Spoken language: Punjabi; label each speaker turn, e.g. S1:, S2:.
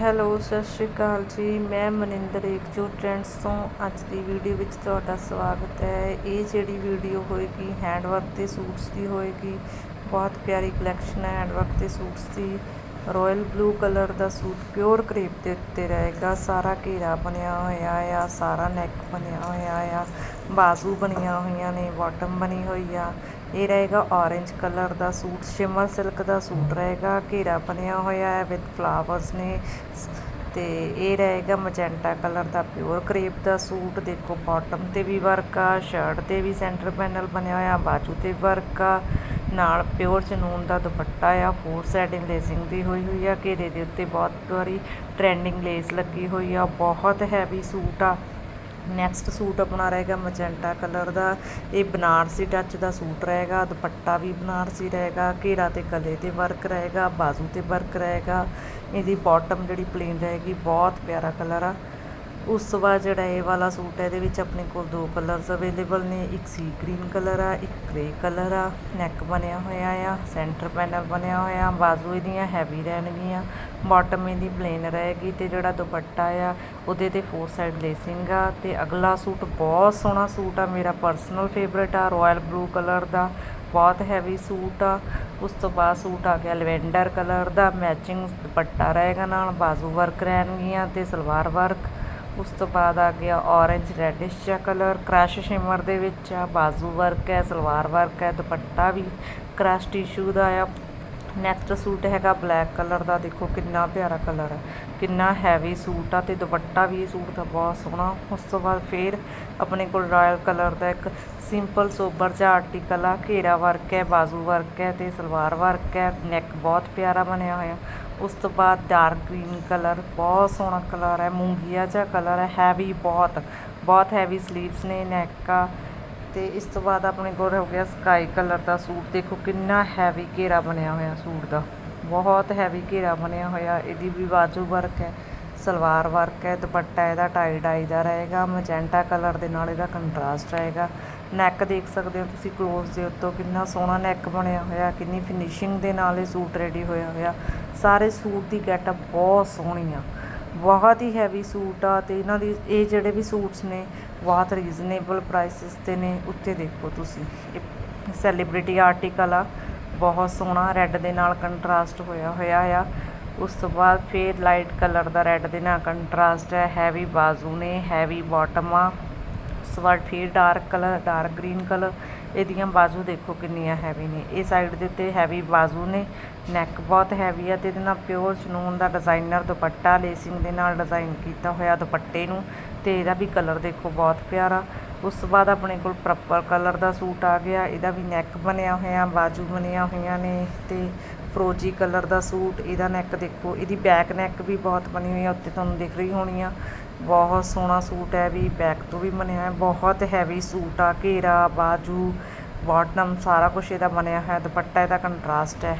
S1: ਹੈਲੋ, ਸਤਿ ਸ਼੍ਰੀ ਅਕਾਲ ਜੀ। ਮੈਂ ਮਨਿੰਦਰ ਏਕਜੋ ਟ੍ਰੈਂਡਸ ਤੋਂ ਅੱਜ ਦੀ ਵੀਡੀਓ ਵਿੱਚ ਤੁਹਾਡਾ ਸਵਾਗਤ ਹੈ। ਇਹ ਜਿਹੜੀ ਵੀਡੀਓ ਹੋਏਗੀ ਹੈਂਡਵਰਕ ਤੇ ਸੂਟਸ ਦੀ ਹੋਏਗੀ। ਬਹੁਤ ਪਿਆਰੀ ਕਲੈਕਸ਼ਨ ਹੈ ਹੈਂਡ ਤੇ ਸੂਟਸ ਦੀ। ਰਾਇਲ ਬਲੂ ਕਲਰ ਦਾ ਸੂਟ ਪਿਓਰ ਕਰੇਪ ਦੇ ਉੱਤੇ ਰਹੇਗਾ। ਸਾਰਾ ਘੇਰਾ ਬਣਿਆ ਹੋਇਆ ਆ, ਸਾਰਾ ਨੈਕ ਬਣਿਆ ਹੋਇਆ ਆ। ਬਾਜ਼ੂ ਬਣੀਆਂ ਹੋਈਆਂ ਨੇ ਬਾਟਮ ਬਣੀ ਹੋਈ ਆ। ਇਹ ਰਹੇਗਾ orange ਕਲਰ ਦਾ ਸੂਟ ਸ਼ਿਮਰ ਸਿਲਕ ਦਾ ਸੂਟ ਰਹੇਗਾ, ਘੇਰਾ ਬਣਿਆ ਹੋਇਆ ਹੈ ਵਿਦ ਫਲਾਵਰਸ ਨੇ। ਤੇ ਇਹ ਰਹੇਗਾ ਮਜੈਂਟਾ ਕਲਰ ਦਾ ਪਿਓਰ ਕਰੇਪ ਦਾ ਸੂਟ। ਦੇਖੋ ਬਾਟਮ ਤੇ ਵੀ ਵਰਕ ਆ ਸ਼ਰਟ ਤੇ ਵੀ ਸੈਂਟਰ ਪੈਨਲ ਬਣਿਆ ਹੋਇਆ, ਬਾਜੂ ਤੇ ਵਰਕ ਆ। ਨਾਲ ਪਿਓਰ ਚਨੂਨ ਦਾ ਦੁਪੱਟਾ ਆ ਫੋਰ ਸਾਈਡ ਲੇਸਿੰਗ ਦੀ ਹੋਈ ਹੋਈ ਆ, ਘੇਰੇ ਦੇ ਉੱਤੇ ਬਹੁਤ ਵਾਰੀ ਟ੍ਰੈਂਡਿੰਗ ਲੇਸ ਲੱਗੀ ਹੋਈ ਆ, ਬਹੁਤ ਹੈਵੀ ਸੂਟ ਆ। ਨੈਕਸਟ ਸੂਟ ਆਪਣਾ ਰਹੇਗਾ ਮਜੈਂਟਾ ਕਲਰ ਦਾ। ਇਹ ਬਨਾਰਸੀ ਟੱਚ ਦਾ ਸੂਟ ਰਹੇਗਾ ਦੁਪੱਟਾ ਵੀ ਬਨਾਰਸੀ ਰਹੇਗਾ ਘੇਰਾ ਤੇ ਗਲੇ ਤੇ ਵਰਕ ਰਹੇਗਾ ਬਾਜ਼ੂ ਤੇ ਵਰਕ ਰਹੇਗਾ ਇਹਦੀ ਬਾਟਮ ਜਿਹੜੀ ਪਲੇਨ ਰਹੇਗੀ ਬਹੁਤ ਪਿਆਰਾ ਕਲਰ ਆ। ਉਸ ਤੋਂ ਬਾਅਦ ਜਿਹੜਾ ਇਹ ਵਾਲਾ ਸੂਟ ਹੈ, ਇਹਦੇ ਵਿੱਚ ਆਪਣੇ ਕੋਲ ਦੋ ਕਲਰਸ ਅਵੇਲੇਬਲ ਨੇ, ਇੱਕ ਸੀ ਗ੍ਰੀਨ ਕਲਰ ਆ, ਇੱਕ ਗ੍ਰੇ ਕਲਰ ਆ। ਨੈਕ ਬਣਿਆ ਹੋਇਆ ਆ ਸੈਂਟਰ ਪੈਨਲ ਬਣਿਆ ਹੋਇਆ, ਬਾਜ਼ੂ ਇਹਦੀਆਂ ਹੈਵੀ ਰਹਿਣਗੀਆਂ। ਬਾਟਮ ਇਹਦੀ ਪਲੇਨ ਰਹੇਗੀ ਤੇ ਜਿਹੜਾ ਦੁਪੱਟਾ ਆ, ਉਹਦੇ ਤੇ ਫੋਰ ਸਾਈਡ ਲੇਸਿੰਗ ਆ ਤੇ ਅਗਲਾ ਸੂਟ ਬਹੁਤ ਸੋਹਣਾ ਸੂਟ ਆ, ਮੇਰਾ ਪਰਸਨਲ ਫੇਵਰੇਟ ਆ ਰਾਇਲ ਬਲੂ ਕਲਰ ਦਾ, ਬਹੁਤ ਹੈਵੀ ਸੂਟ ਆ। ਉਸ ਤੋਂ ਬਾਅਦ ਸੂਟ ਆ ਗਿਆ ਲਵੈਂਡਰ ਕਲਰ ਦਾ ਮੈਚਿੰਗ ਦੁਪੱਟਾ ਰਹੇਗਾ ਨਾਲ, ਬਾਜ਼ੂ ਵਰਕ ਰਹਿਣਗੀਆਂ ਤੇ ਸਲਵਾਰ ਵਰਕ ਉਸ ਤੋਂ ਬਾਅਦ ਆ ਗਿਆ orange ਰੈਡਿਸ਼ ਜਿਹਾ ਕਲਰ ਕ੍ਰਸ਼ ਸ਼ਿਮਰ ਦੇ ਵਿੱਚ ਆ, ਬਾਜ਼ੂ ਵਰਕ ਹੈ, ਸਲਵਾਰ ਵਰਕ ਹੈ, ਦੁਪੱਟਾ ਵੀ ਕ੍ਰਸ਼ ਟਿਸ਼ੂ ਦਾ ਆ ਨੈਕਸਟ ਸੂਟ ਹੈਗਾ ਬਲੈਕ ਕਲਰ ਦਾ, ਦੇਖੋ ਕਿੰਨਾ ਪਿਆਰਾ ਕਲਰ ਹੈ। ਕਿੰਨਾ ਹੈਵੀ ਸੂਟ ਆ ਤੇ ਦੁਪੱਟਾ ਵੀ ਇਹ ਸੂਟ ਦਾ ਬਹੁਤ ਸੋਹਣਾ। ਉਸ ਤੋਂ ਬਾਅਦ ਫੇਰ ਆਪਣੇ ਕੋਲ ਰਾਇਲ ਕਲਰ ਦਾ ਇੱਕ ਸਿੰਪਲ ਸੋਬਰ ਜਿਹਾ ਆਰਟੀਕਲ ਆ, ਘੇਰਾ ਵਰਕ ਹੈ, ਬਾਜ਼ੂ ਵਰਕ ਹੈ ਤੇ ਸਲਵਾਰ ਵਰਕ ਹੈ ਨੈਕ ਬਹੁਤ ਪਿਆਰਾ ਬਣਿਆ ਹੋਇਆ। ਉਸ ਤੋਂ ਬਾਅਦ ਡਾਰਕ ਗ੍ਰੀਨ ਕਲਰ, ਬਹੁਤ ਸੋਹਣਾ ਕਲਰ ਹੈ, ਮੂੰਗੀਆ ਜਿਹਾ ਕਲਰ ਹੈ ਹੈਵੀ ਬਹੁਤ ਬਹੁਤ ਹੈਵੀ ਸਲੀਵਸ ਨੇ ਨੈਕ ਆ। ਅਤੇ ਇਸ ਤੋਂ ਬਾਅਦ ਆਪਣੇ ਕੋਲ ਹੋ ਗਿਆ ਸਕਾਈ ਕਲਰ ਦਾ ਸੂਟ। ਦੇਖੋ ਕਿੰਨਾ ਹੈਵੀ ਘੇਰਾ ਬਣਿਆ ਹੋਇਆ ਸੂਟ ਦਾ। ਬਹੁਤ ਹੈਵੀ ਘੇਰਾ ਬਣਿਆ ਹੋਇਆ। ਇਹਦੀ ਵੀ ਬਾਜੂ ਵਰਕ ਹੈ, ਸਲਵਾਰ ਵਰਕ ਹੈ, ਦੁਪੱਟਾ ਇਹਦਾ ਟਾਈ ਡਾਈ ਦਾ ਰਹੇਗਾ ਮਜੈਂਟਾ ਕਲਰ ਦੇ ਨਾਲ ਇਹਦਾ ਕੰਟਰਾਸਟ ਰਹੇਗਾ। ਨੈਕ ਦੇਖ ਸਕਦੇ ਹੋ ਤੁਸੀਂ ক্লোਜ਼ ਦੇ ਉੱਤੋਂ ਕਿੰਨਾ ਸੋਹਣਾ ਨੈਕ ਬਣਿਆ ਹੋਇਆ, ਕਿੰਨੀ ਫਿਨਿਸ਼ਿੰਗ ਦੇ ਨਾਲ ਇਹ ਸੂਟ ਰੈਡੀ ਹੋਇਆ ਹੋਇਆ। ਸਾਰੇ ਸੂਟ ਦੀ ਗੈਟਅਪ ਬਹੁਤ ਸੋਹਣੀ ਆ ਬਹੁਤ ਹੀ ਹੈਵੀ ਸੂਟ ਆ ਤੇ ਇਹਨਾਂ ਦੀ, ਇਹ ਜਿਹੜੇ ਵੀ ਸੂਟਸ ਨੇ ਬਹੁਤ ਰੀਜ਼ਨੇਬਲ ਪ੍ਰਾਈਸਿਸ ਤੇ ਨੇ, ਉੱਤੇ ਦੇਖੋ ਤੁਸੀਂ। ਇਹ ਸੈਲੀਬ੍ਰਿਟੀ ਆਰਟੀਕਲ ਆ, ਬਹੁਤ ਸੋਹਣਾ ਰੈੱਡ ਦੇ ਨਾਲ ਕੰਟਰਾਸਟ ਹੋਇਆ ਹੋਇਆ ਆ। ਉਸ ਤੋਂ ਬਾਅਦ ਫੇਰ ਲਾਈਟ ਕਲਰ ਦਾ ਰੈੱਡ ਦੇ ਨਾਲ ਕੰਟਰਾਸਟ ਹੈ। ਹੈਵੀ ਬਾਜ਼ੂ ਨੇ ਹੈਵੀ ਬਾਟਮ ਆ। ਉਸ ਤੋਂ ਬਾਅਦ ਫੇਰ dark colour dark green colour ਇਹਦੀਆਂ ਬਾਜ਼ੂ ਦੇਖੋ ਕਿੰਨੀਆਂ ਹੈਵੀ ਨੇ। ਇਹ ਸਾਈਡ ਦੇ ਉੱਤੇ ਹੈਵੀ ਬਾਜ਼ੂ ਨੇ। ਨੈਕ ਬਹੁਤ ਹੈਵੀ ਆ ਤੇ ਇਹਦੇ ਨਾਲ ਪਿਓਰ ਚਨੂਨ ਦਾ ਡਿਜ਼ਾਈਨਰ ਦੁਪੱਟਾ ਲੇਸਿੰਗ ਦੇ ਨਾਲ ਡਿਜ਼ਾਈਨ ਕੀਤਾ ਹੋਇਆ ਦੁਪੱਟੇ ਨੂੰ। ਅਤੇ ਇਹਦਾ ਵੀ ਕਲਰ ਦੇਖੋ ਬਹੁਤ ਪਿਆਰਾ। ਉਸ ਤੋਂ ਬਾਅਦ ਆਪਣੇ ਕੋਲ ਪਰਪਲ ਕਲਰ ਦਾ ਸੂਟ ਆ ਗਿਆ। ਇਹਦਾ ਵੀ ਨੈਕ ਬਣਿਆ ਹੋਇਆ, ਬਾਜੂ ਬਣੀਆਂ ਹੋਈਆਂ ਨੇ ਅਤੇ ਫਰੋਜੀ ਕਲਰ ਦਾ ਸੂਟ, ਇਹਦਾ ਨੈਕ ਦੇਖੋ, ਇਹਦੀ ਬੈਕ ਨੈਕ ਵੀ ਬਹੁਤ ਬਣੀ ਹੋਈ ਆ, ਉੱਤੇ ਤੁਹਾਨੂੰ ਦਿਖ ਰਹੀ ਹੋਣੀ ਆ। ਬਹੁਤ ਸੋਹਣਾ ਸੂਟ ਹੈ ਵੀ ਬੈਕ ਤੋਂ ਵੀ ਬਣਿਆ ਹੋਇਆ ਬਹੁਤ ਹੈਵੀ ਸੂਟ ਆ, ਘੇਰਾ, ਬਾਜੂ ਬਾਟਮ ਸਾਰਾ ਕੁਝ ਇਹਦਾ ਬਣਿਆ ਹੋਇਆ, ਦੁਪੱਟਾ ਇਹਦਾ ਕੰਟਰਾਸਟ ਹੈ।